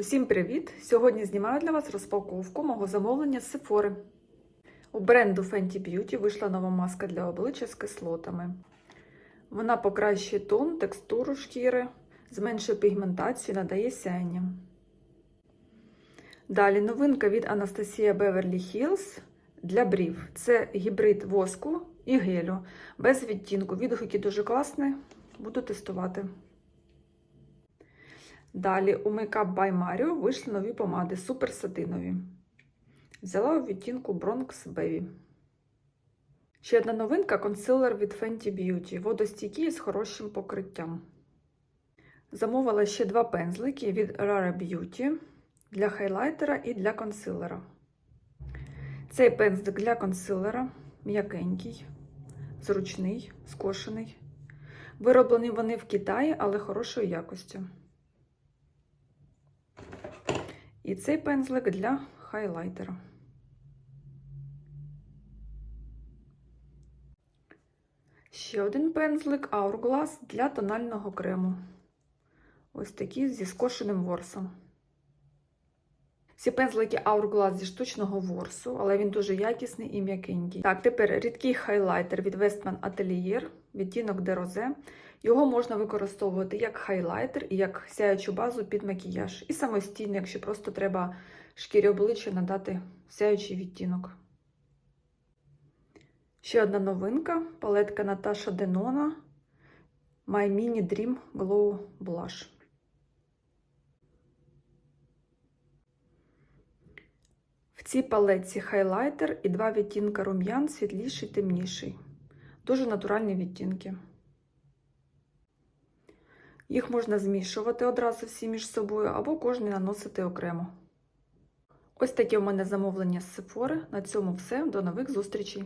Усім привіт! Сьогодні знімаю для вас розпаковку мого замовлення з Sephora. У бренду Fenty Beauty вийшла нова маска для обличчя з кислотами. Вона покращує тон, текстуру шкіри, зменшує пігментацію, надає сяєння. Далі новинка від Anastasia Beverly Hills для брів. Це гібрид воску і гелю без відтінку. Відгуки дуже класні, буду тестувати. Далі у Makeup by Mario вийшли нові помади супер сатинові. Взяла у відтінку Bronx Baby. Ще одна новинка консилер від Fenty Beauty. Водостійкий з хорошим покриттям. Замовила ще два пензлики від Rara Beauty для хайлайтера і для консилера. Цей пензлик для консилера м'якенький, зручний, скошений. Вироблені вони в Китаї, але хорошої якості. І цей пензлик для хайлайтера. Ще один пензлик Hourglass для тонального крему. Ось такий зі скошеним ворсом. Ці пензлики Hourglass зі штучного ворсу, але він дуже якісний і м'якенький. Так, тепер рідкий хайлайтер від Westman Atelier, відтінок Rose. Його можна використовувати як хайлайтер і як сяючу базу під макіяж. І самостійно, якщо просто треба шкірі обличчя надати сяючий відтінок. Ще одна новинка палетка Наташа Денона My Mini Dream Glow Blush. Цій палетці хайлайтер і два відтінка рум'ян світліший темніший. Дуже натуральні відтінки. Їх можна змішувати одразу всі між собою, або кожний наносити окремо. Ось таке у мене замовлення з Sephora. На цьому все. До нових зустрічей!